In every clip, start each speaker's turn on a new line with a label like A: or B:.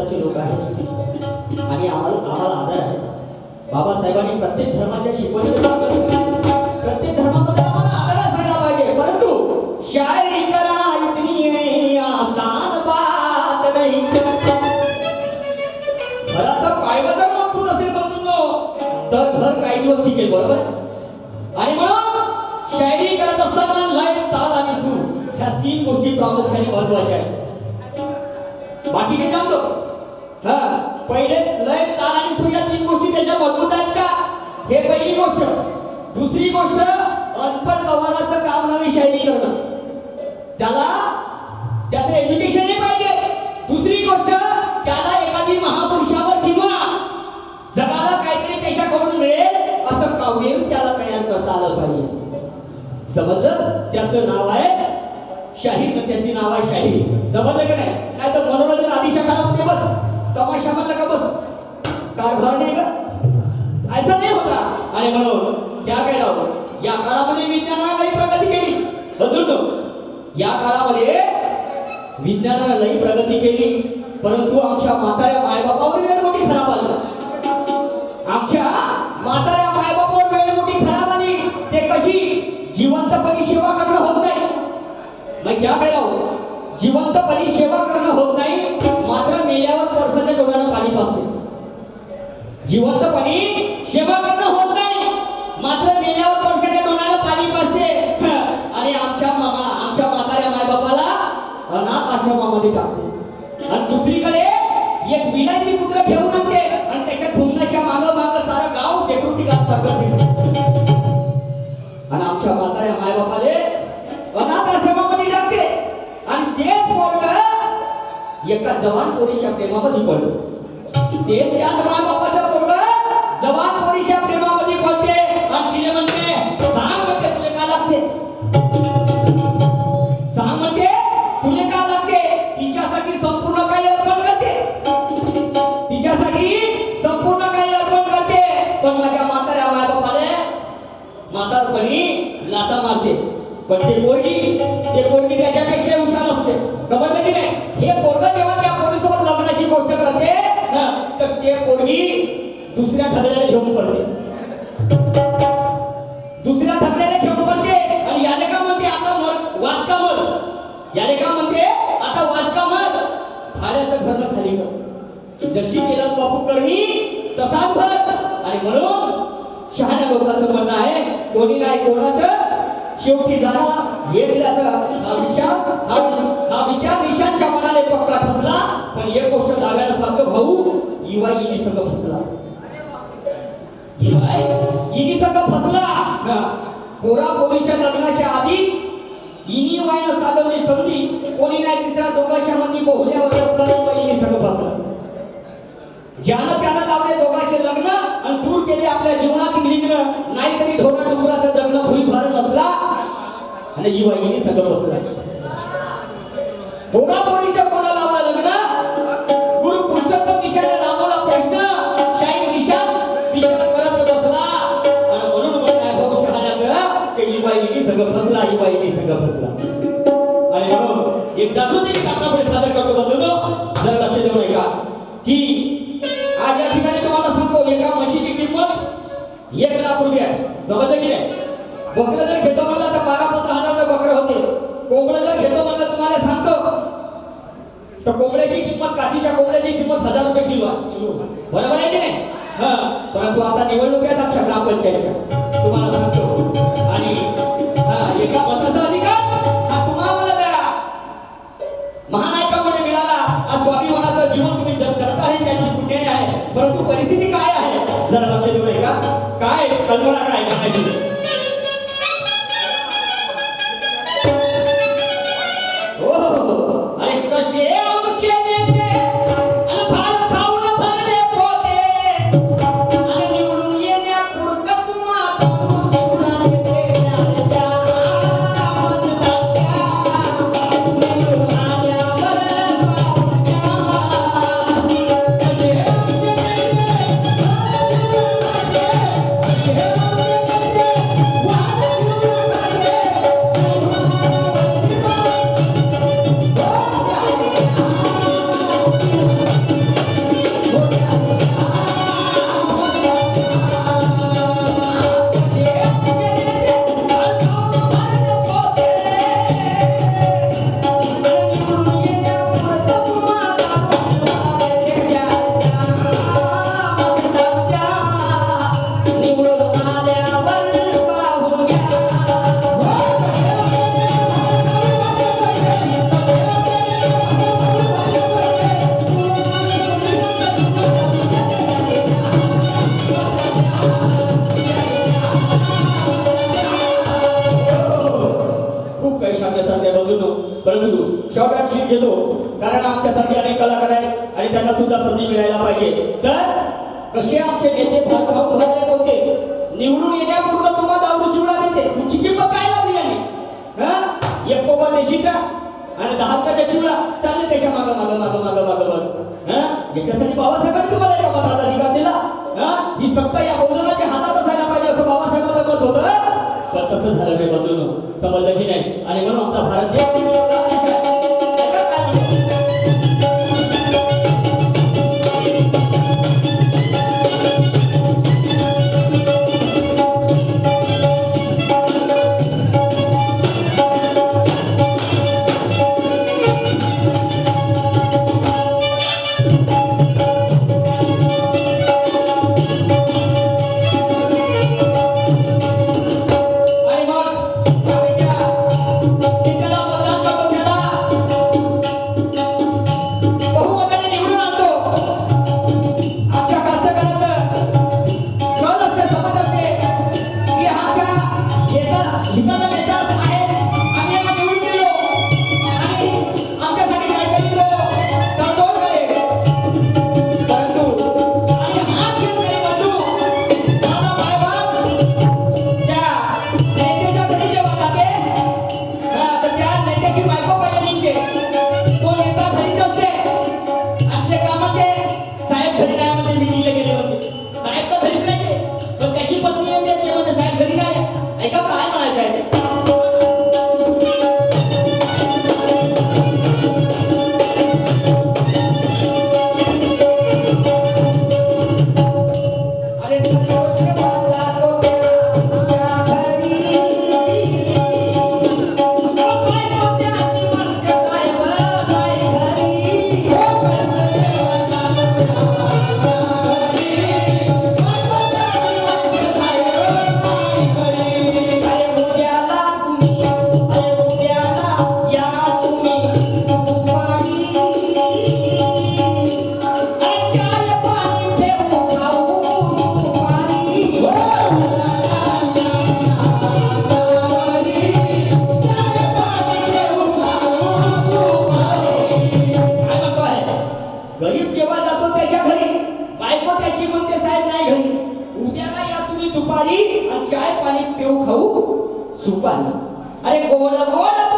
A: अनेक लोक आहेत. आणि आम्हाला आम्हाला आदर आहे. बाबासाहेबांनी प्रत्येक धर्माच्या शिकवणीवर प्रत्येक धर्मामध्ये आम्हाला आदर असायला पाहिजे. परंतु शायरी करना इतनी आसान बात नाही. घराचा कायदा जर मजबूत असेल बंधूंनो तर घर काही दिवस टिकेल बरोबर? आणि म्हणून शायरी करत असताना लय ताल आणि सूर ह्या तीन गोष्टी प्रामुख्याने महत्त्वाच्या आहेत. बाकी काय जाणतो हा पहिले लय तार आणि सूर तीन गोष्टी त्याच्या मजबूत आहेत का? हे पहिली गोष्ट. दुसरी गोष्ट अनपट गव्हाणाचं काम नवी शैली करणं. त्याला त्याचं एज्युकेशनही पाहिजे. दुसरी गोष्ट त्याला एखादी महापुरुषावर किंवा जगाला काहीतरी त्याच्याकडून मिळेल असं काव्य त्याला तयार करता आलं पाहिजे. समजलं त्याचं नाव आहे शाहीर त्याची नाव आहे शाहीर समजलं का नाही? तमाशा का बस? कारभार नाही का? ऐसा नाही होता. आणि म्हणून क्या काय राहू हो? या काळामध्ये विज्ञानाने लई प्रगती केली. बदलतो या काळामध्ये विज्ञानाने लई प्रगती केली. परंतु आमच्या म्हाताऱ्या मायबापावर वेळ मोठी खराब आली. आमच्या म्हाताऱ्या मायबापावर वेळ मोठी खराब आली. ते कशी जिवंतपणी सेवा करणं होत नाही. मग क्या काय राहू हो? जिवंतपणी सेवा करणं होत नाही मात्र मेल्यावर परसाच्या डोळ्यानं पाणी पासते जिवंतपणी सेवा करणं होत नाही. मात्र मेल्यावर पक्षाच्या डोळ्यानं पाणी पाजते आणि आमच्या मामा आमच्या म्हाताऱ्या मायबापाला अनाथ आश्रमामध्ये टाकते. आणि दुसरीकडे एक विलायती पुत्र घेऊन आणते. आणि त्याच्या ठुमण्याच्या माग माग सारं गाव सेक्युरिटी गार्ड सारखं आणि आमच्या म्हाताऱ्या मायबापाले अनाथ आश्रमामध्ये टाकते. आणि तेच पोरग एका जवान पोरीच्या प्रेमामध्ये पडलं. ते त्याच मायबापाचं जवान पोरीच्या प्रेमामध्ये पडते. आणि तिने म्हणते सांग म्हणते तुले का लागते? सांग म्हणते तुले का लागते? तिच्यासाठी संपूर्ण काही अर्पण करते. तिच्यासाठी संपूर्ण काही अर्पण करते. पण माझ्या म्हाताऱ्या मायबापाले म्हातारपणी लाता मारते. पण ते पोरगी ते पोरगी त्याच्यापेक्षा हुशार असते. समजलं की नाही? हे पोरग जेव्हा त्या पोरीसोबत लग्नाची गोष्ट करते ना तर ते पोरगी दुसऱ्या ठरलेल्या घेऊन पडते. दुसऱ्या ठरलेल्या घेऊन पडते आणि याने का म्हणते आता मर वाचका मर. याने का म्हणते आता वाचका मर. खाण्याचं घर खाली कर. जशी केला बापू करणी तसाच भर. आणि म्हणून शहाण्या लोकांचं म्हणणं आहे कोणी नाही कोणाचं शेवटी झाला एकल्याचं हा विचार हा हा विचार निशांच्या मनाने पक्का ठसला पण एक गोष्ट दाव्याला सांगतो भाऊ इवा इनी सगळं फसला. इवाय इनी संघ फसला. पोरा पोरीच्या लग्नाच्या आधी इनी वाईन साधवली संधी कोणी नाही तिसऱ्या दोघांच्या मंदी पोहल्यावर असताना इनी संघ फसलं. ज्यानं त्यानं लावले दोघांचे लग्न आणि दूर केले आपल्या जीवनातील विघ्न नाहीतरी ढोरा डुंगराचं जगणं भुई भार नसला. आणि ही वाहिनी सगळं बसला पोरा पोरीच्या वाहिनी फसला आई वाहिनी सगळं फसला. आणि म्हणून एक जागृती आपल्यापुढे सादर करतो बंधूंनो जर लक्ष देऊ नये का की आज या ठिकाणी तुम्हाला सांगतो एका म्हशीची किंमत एक लाख रुपये आहे. समजलं की नाही? बकरं जर घेतो म्हणलं तर बारा पंधरा हजार बकरं होते. कोंबडं जर घेतो म्हणलं तुम्हाला सांगतो तर कोंबड्याची किंमत काठीच्या कोंबड्याची किंमत हजार रुपये किलो आहे. बरोबर आहे की नाही? हा. परंतु आता निवडणूक आहेत आमच्या ग्रामपंचायतच्या. तुम्हाला सांगतो. आणि एका मताचा अधिकार हा तुम्हाला द्या. महानायकामुळे मिळाला. स्वाभिमानाचं जीवन तुम्ही जग जगता आहे पुण्य आहे. परंतु परिस्थिती काय आहे? जरा लक्ष देऊ का काय? कल्पना काय आणि त्यांना सुद्धा संधी मिळायला पाहिजे. तर कसे आमचे नेते फार खाऊ भरले होते निवडून येण्यापूर्वी तुम्हाला दारू चिवडा देते. तुमची किंमत काय लागली आली हा? एक कोबा देशीचा आणि दहा रुपयाचा चिवडा. चालले त्याच्या मागं मागं मागं मागं मागं मागं. हा? याच्यासाठी बाबासाहेबांनी तुम्हाला एका मताचा अधिकार दिला. हा? ही सत्ता या बहुजनाच्या हातात असायला पाहिजे असं बाबासाहेबांचं मत होतं. पण तसं झालं नाही बदलून समजलं की नाही? आणि म्हणून आमचा भारत देश Dikkat edin. उद्याला दुपारी आणि चाय पाणी पिऊ खाऊ सुपारी. अरे गोड गोड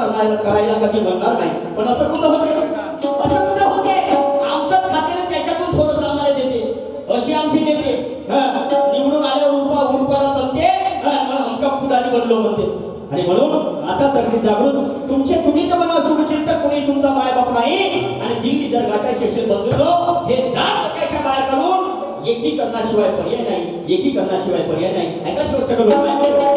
A: तुम्हाला करायला कधी म्हणणार नाही. पण असं कुठं होते असं कुठं होते आमचंच खाते त्याच्यातून थोडंसं आम्हाला देते. अशी आमची देते. निवडून आल्यावर उरपा उरपाला तंते मला हमका पुढारी बनलो म्हणते. आणि म्हणून आता तगडी जागृत. तुमचे तुम्हीच मला शुभचिंतक कोणी तुमचा मायबाप नाही. आणि दिल्ली जर गाठायची असेल बदललो हे दार डोक्याच्या बाहेर करून एकीकरणाशिवाय पर्याय नाही. एकीकरणाशिवाय पर्याय नाही. ऐका शेवटच्या कडून